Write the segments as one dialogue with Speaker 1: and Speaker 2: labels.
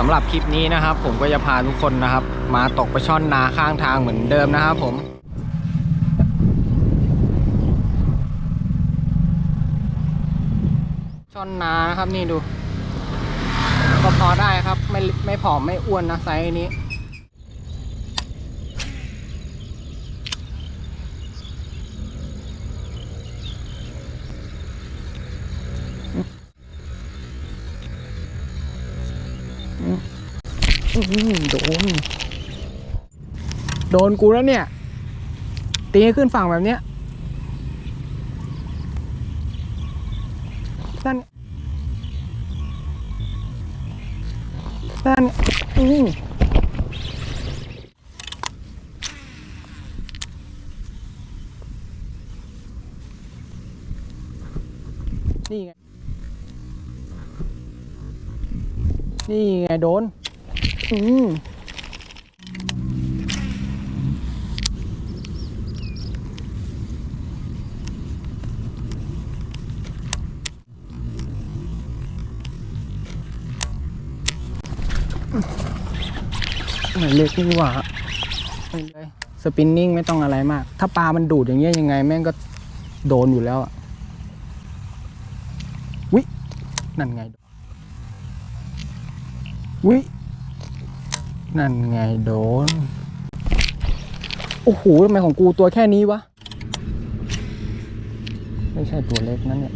Speaker 1: สำหรับคลิปนี้นะครับ ผมก็จะพาทุกคนนะครับ มาตกปลาช่อนนาข้างทางเหมือนเดิมนะครับผมช่อนนานะครับนี่ดู ก็พอได้ครับไม่ไม่ผอมไม่อ้วนนะไซส์นี้ โดน โดนกูแล้วเนี่ย ตีขึ้นฝั่งแบบเนี้ยนั่นนั่นอือนี่ไง นี่ไงโดน อืมไม่เล็กนี่หว่าไม่เลยสปินนิ่งไม่ต้องอะไรมาก ถ้าปลามันดูดอย่างเงี้ยยังไงแม่งก็โดนอยู่แล้วอะวิ นั่นไงวิ นั่นไงโดน โอ้โหทำไมของกูตัวแค่นี้วะ ไม่ใช่ตัวเล็กนั่นเนี่ย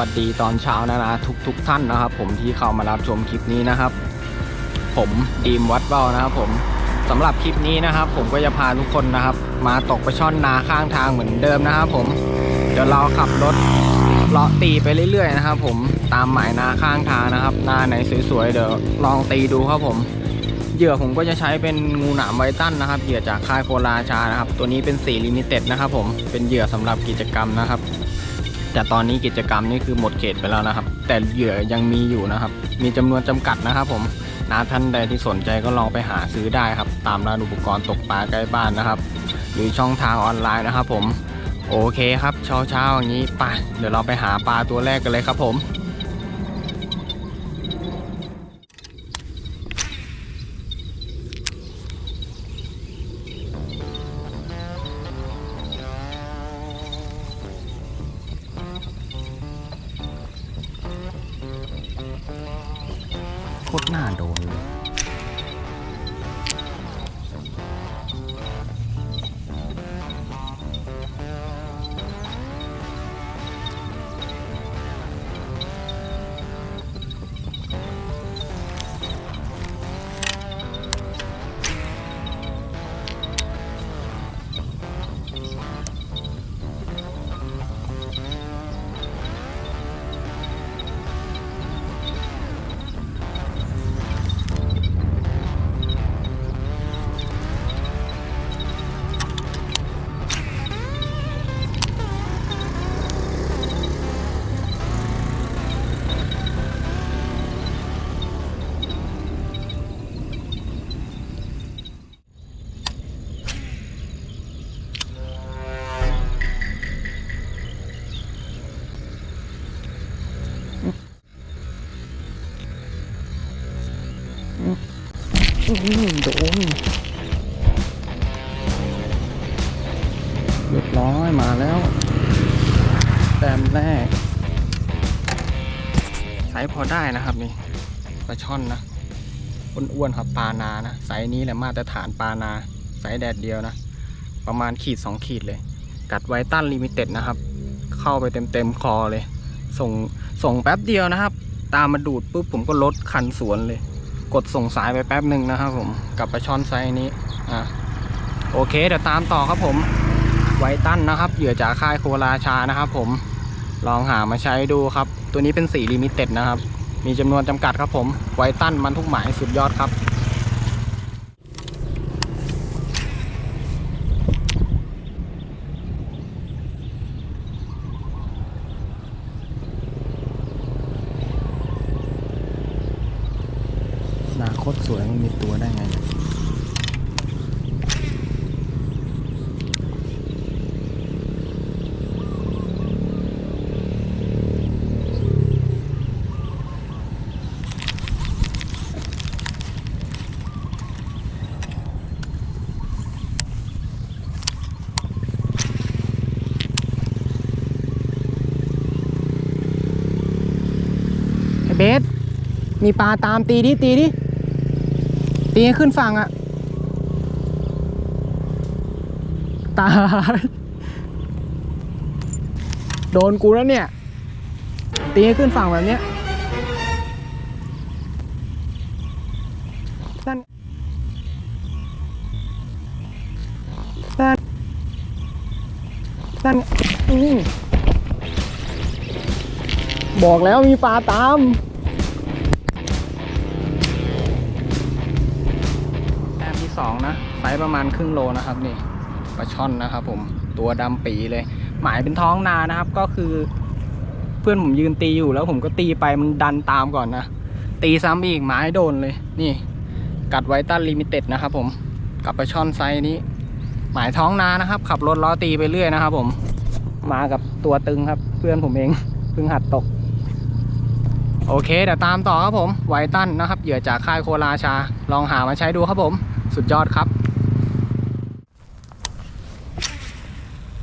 Speaker 1: วัสดีตอนเช้านะนะทุกทุกท่านนะครับ ผมที่เข้ามารับชมคลิปนี้นะครับ ผมดีมวัดเบ้านะครับผมสำหรับคลิปนี้นะครับ ผมก็จะพาทุกคนนะครับ มาตกปลาช่อนนาข้างทางเหมือนเดิมนะครับ ผมเดี๋ยวเราขับรถเลาะตีไปเรื่อยๆนะครับ ผมตามหมายนาข้างทางนะครับนาไหนสวยๆเดี๋ยวลองตีดูครับผมเหยื่อผมก็จะใช้เป็นงูหนามไวตันนะครับเหยื่อจากค่ายโคราชานะครับ ตัวนี้เป็นสีลิมิเต็ดนะครับ ผมเป็นเหยื่อสำหรับกิจกรรมนะครับ แต่ตอนนี้กิจกรรมนี้คือหมดเขตไปแล้วนะครับ แต่เหยื่อยังมีอยู่นะครับ มีจำนวนจำกัดนะครับ ผมนาท่านใดที่สนใจก็ลองไปหาซื้อได้ครับ ตามร้านอุปกรณ์ตกปลาใกล้บ้านนะครับ หรือช่องทางออนไลน์นะครับ ผม โอเคครับเช้าเช้าๆอย่างนี้ไปเดี๋ยวเราไปหาปลาตัวแรกกันเลยครับผม โดนเรียบร้อยมาแล้ว แต้มแรกไซส์พอได้นะครับนี่ปลาช่อนนะอ้วนๆครับปลานานะไซส์นี้แหละมาตรฐานปลานาไซส์แดดเดียวนะ ประมาณขีดสองขีดเลย กัดไวตันลิมิเต็ดนะครับ เข้าไปเต็มๆคอเลย ส่งส่งแป๊บเดียวนะครับ ตามมาดูดปุ๊บผมก็ลดคันสวนเลย กดส่งสายไปแป๊บหนึ่งนะครับผมกับปลาช่อนไซส์นี้อะโอเคเดี๋ยวตามต่อครับผมไวตันนะครับเหยื่อจากค่ายโคราชานะครับ ผมลองหามาใช้ดูครับ ตัวนี้เป็นสีลิมิเต็ดนะครับ มีจำนวนจำกัดครับผมไวตันมันทุกหมายสุดยอดครับ ตสวยมันมีตัวได้ไงเนี่ยไอเบสมีปลาตามตีดิตีดิ ตีให้ขึ้นฝั่งอะตาย โดนกูแล้วเนี่ย ตีให้ขึ้นฝั่งแบบเนี้ยนั่นนั่นนั่นอืมบอกแล้วมีปลาตาม แต้มที่สองนะไซส์ประมาณครึ่งโลนะครับนี่ปลาช่อนนะครับผมตัวดำปีเลย หมายเป็นท้องนานะครับก็คือ เพื่อนผมยืนตีอยู่แล้วผมก็ตีไปมันดันตามก่อนนะตีซ้ำอีกหมายโดนเลยนี่กัดไวตันลิมิเต็ดนะครับผมกับปลาช่อนไซส์นี้ หมายท้องนานะครับ ขับรถล้อตีไปเรื่อยนะครับผมมากับตัวตึงครับ เพื่อนผมเองเพิ่งหัดตก โอเคเดี๋ยวตามต่อครับผมไวตันนะครับเหยื่อจากค่ายโคราชา ลองหามาใช้ดูครับผม สุดยอดครับ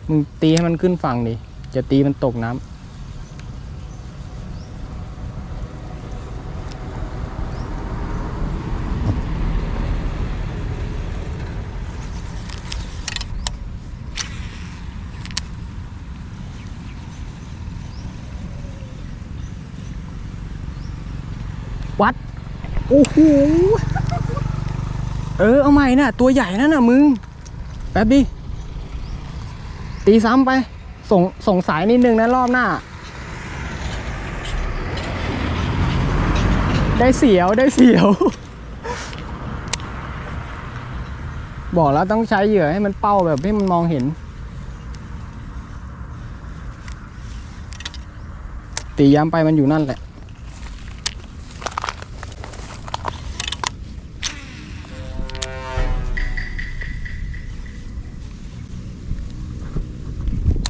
Speaker 1: มึงตีให้มันขึ้นฝั่งดิจะตีมันตกน้ำวัด โอ้โห เออเอาใหม่น่ะ ตัวใหญ่นั่นน่ะมึง แป๊บดิตีซ้ำไป ส่งส่งสายนิดนึงนะรอบหน้า ได้เสียวได้เสียว บอกแล้วต้องใช้เหยื่อให้มันเป้าแบบให้มันมองเห็น ตีย้ำไปมันอยู่นั่นแหละ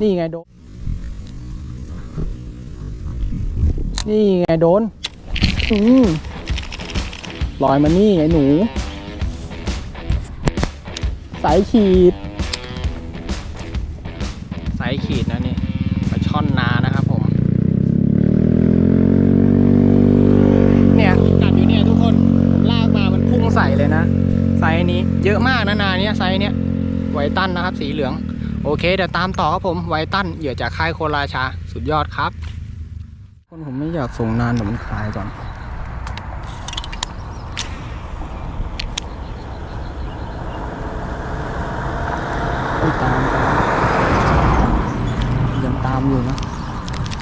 Speaker 1: นี่ไงโดน นี่ไงโดน อืมลอยมานี่ไอ้หนู สายขีด สายขีดนะนี่ปลาช่อนนานะครับผม เนี่ยกัดอยู่เนี่ยทุกคนลากมามันพุ่งใส่เลยนะ ไซส์นี้ เยอะมากนะนาเนี้ยไซส์เนี้ยไวตันนะครับ สีเหลือง โอเคเดี๋ยวตามต่อครับผมไวตันเหยื่อจากค่ายโคราชา สุดยอดครับ คนผมไม่อยากส่งนานเดี๋ยวมันคลายก่อนตามยังตามอยู่นะ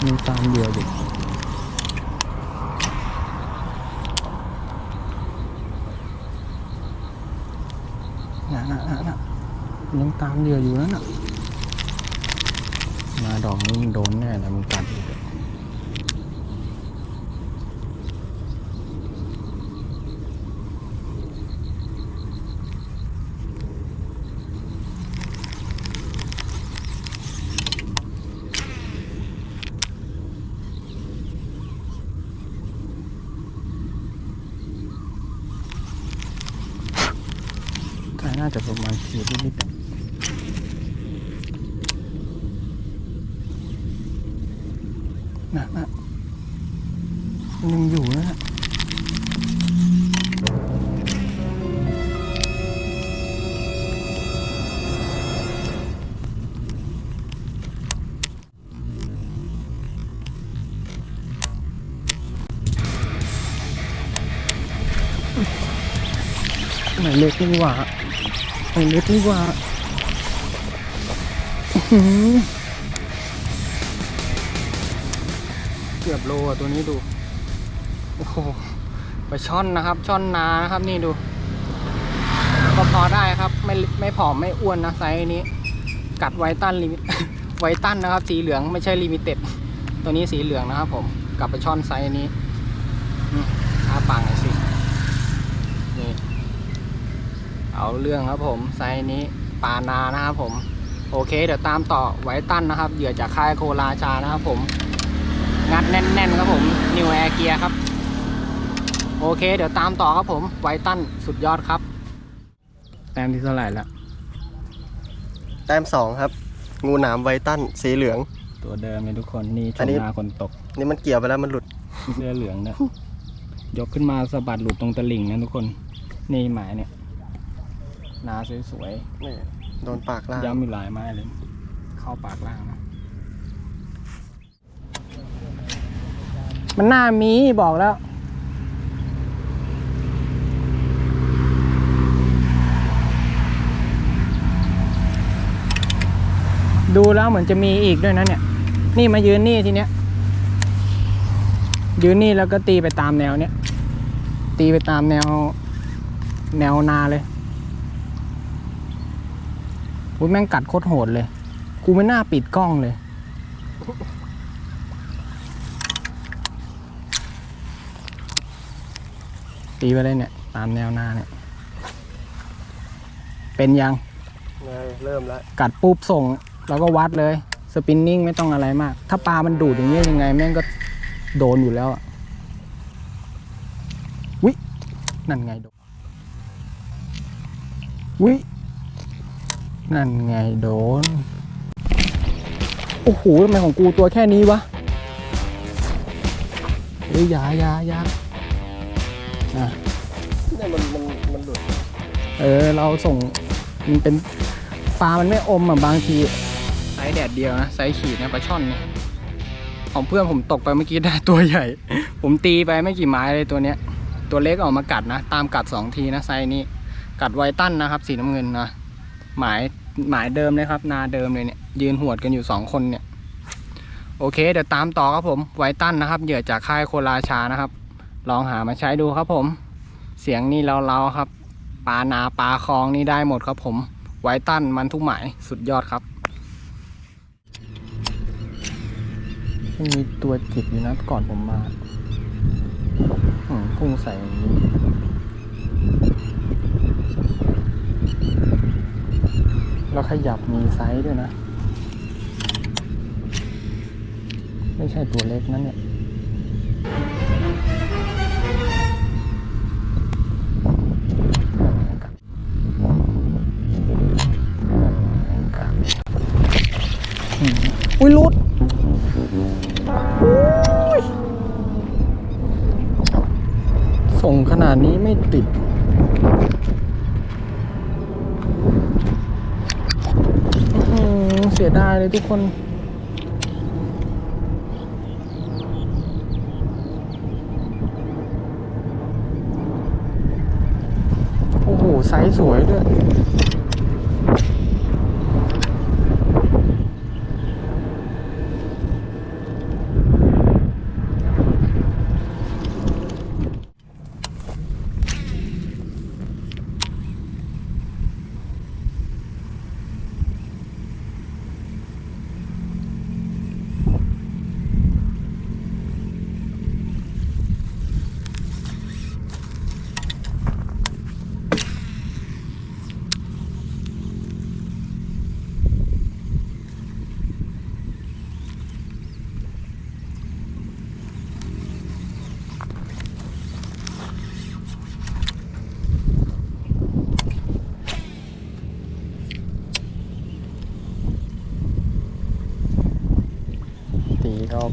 Speaker 1: ยังตามเหยื่ออยู่น่ะน่ะน่ะน่ะยังตามเหยื่ออยู่นั่นน่ะ องมึงโดนแน่นะมึงกัดน่าจะประมาณขีดนิดๆ ไหนเล็กนี่หว่าไหนเล็กนี่หว่าเกือบโลอะตัวนี้ดู โอ้โหไปช่อนนะครับ ช่อนนานะครับนี่ดูก็พอได้ครับ ไม่ไม่ผอมไม่อ้วนนะไซส์นี้ กัดไวตันลิมิตไวตันนะครับ สีเหลืองไม่ใช่ลิมิเต็ด ตัวนี้สีเหลืองนะครับผมกับไปช่อนไซส์นี้อาปากหน่อยสิ นี่ เอาเรื่องครับผมไซส์นี้ปานานะครับผมโอเค เดี๋ยวตามต่อไวตันนะครับเหยื่อจากค่ายโคราชานะครับผม งัดแน่นๆครับผมนิวแอร์เกียร์ครับ โอเค เดี๋ยวตามต่อครับผมไวตันสุดยอดครับ แต้มที่เท่าไหร่ละ
Speaker 2: แต้มสองครับ งูหนามไวตันสีเหลือง
Speaker 1: ตัวเดิมเลยทุกคนนี่ช
Speaker 2: อัน
Speaker 1: ม
Speaker 2: นี้
Speaker 1: หน้าคนตก
Speaker 2: นี่มันเกี่ยวไปแล้วมันหลุด
Speaker 1: เสื้อเหลืองเนี่ยยกขึ้นมาสะบัดหลุดตรงตะลิ่งนะทุกคน นี่หมายเนี่ย หนาสวยๆ
Speaker 2: นี่โดนปากล่าง
Speaker 1: ย้ำอยู่หลายไม้เลย เข้าปากล่างนะมันน่ามีบอกแล้ว ดูแล้วเหมือนจะมีอีกด้วยนะเนี่ย นี่มายืนนี่ทีเนี้ย ยืนนี่แล้วก็ตีไปตามแนวเนี้ย ตีไปตามแนว แนวนาเลย อุ้ยแม่งกัดโคตรโหดเลย กูไม่น่าปิดกล้องเลย ตีไปเลยเนี่ย ตามแนวหน้าเนี่ย เป็นยัง
Speaker 2: เริ่มแล้ว
Speaker 1: กัดปุ๊บส่ง แล้วก็วัดเลย สปินนิ่งไม่ต้องอะไรมาก ถ้าปลามันดูดอย่างนี้ยังไง แม่งก็โดนอยู่แล้วอะวินั่นไงโดนวิ นั่นไงโดน โอ้โหทำไมของกูตัวแค่นี้วะ เฮ้ยยายายาอะ
Speaker 2: เนี่ยมันมันมันหลุด
Speaker 1: เออ เราส่ง มันเป็นปลา มันไม่อมอะบางทีไซส์แดดเดียวนะไซส์ขีดนะปลาช่อนเนี่ยของเพื่อนผมตกไปเมื่อกี้ได้ตัวใหญ่ ผมตีไปไม่กี่ไม้เลยตัวเนี้ย ตัวเล็กออกมากัดนะ ตามกัดสองทีนะไซส์นี้ กัดไวตันนะครับ สีน้ำเงินนะ หมายหมายเดิมเลยครับ นาเดิมเลยเนี่ย ยืนหวดกันอยู่สองคนเนี่ย โอเค เดี๋ยวตามต่อครับผม ไวตันนะครับ เหยื่อจากค่ายโคราชานะครับ ลองหามาใช้ดูครับผม เสียงนี่เราๆครับ ปลานาปลาคลองนี่ได้หมดครับผม ไวตันมันทุกหมายสุดยอดครับมีตัวจิกอยู่นะก่อนผมมาอืมพุ่งใส่อย่างนี้ แล้วขยับมีไซส์ด้วยนะ ไม่ใช่ตัวเล็กนั่นเนี่ยอุ้ยรุดอุ๊ยส่งขนาดนี้ไม่ติด อื้อหือเสียดายเลยทุกคน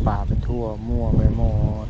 Speaker 1: ป่าไปทั่วมั่วไปหมด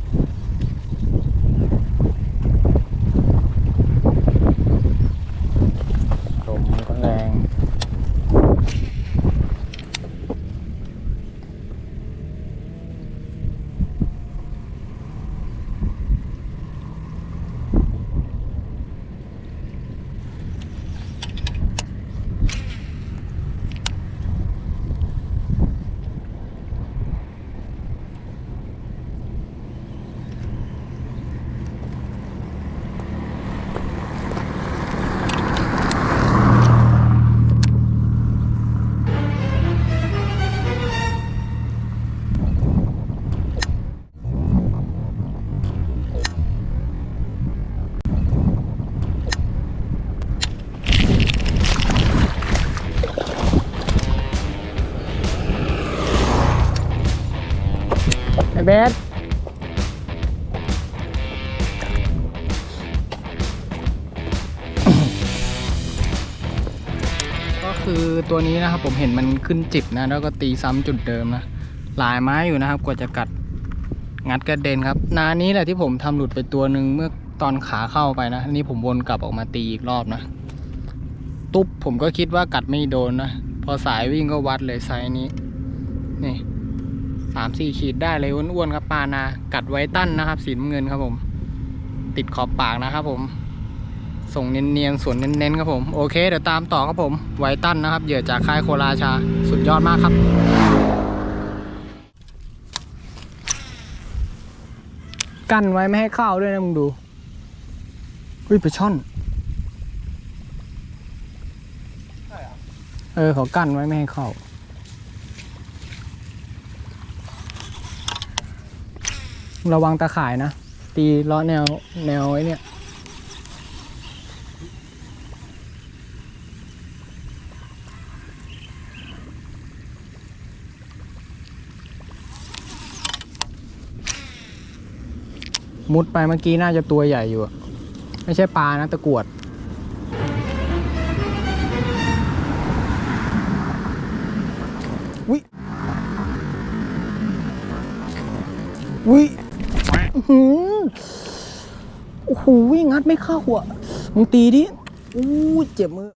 Speaker 1: เบสก็คือตัวนี้นะครับผมเห็นมันขึ้นจิบนะ แล้วก็ตีซ้ำจุดเดิมนะ หลายไม้อยู่นะครับ กว่าจะกัดงัดกระเด็นครับ นานี้แหละที่ผมทำหลุดไปตัวหนึ่งเมื่อตอนขาเข้าไปนะนนี้ผมวนกลับออกมาตีอีกรอบนะ ตุ๊บผมก็คิดว่ากัดไม่โดนนะ พอสายวิ่งก็วัดเลยไซนี้ นี่ สามสี่ขีดได้เลยอ้วนๆครับปลานากัดไว้ตั้นนะครับ สีน้ำเงินครับผม ติดขอบปากนะครับผม ส่งเนียนๆส่วนเน้นๆครับผม โอเคเดี๋ยวตามต่อครับผม ไว้ตั้นนะครับเหยื่อจากค่ายโคราชา สุดยอดมากครับกั้นไว้ไม่ให้เข้าด้วยนะมึงดูเฮ้ยไปลาช่อนเออเขากั้นไว้ไม่ให้เข้า ระวังตาข่ายนะ ตีล้อแนวแนวไอ้เนี่ยมุดไปเมื่อกี้น่าจะตัวใหญ่อยู่อะไม่ใช่ปลานะตะกรวด อ้ยงัดไม่เข้าหัวมึงตีดิอู้เจ็บมือ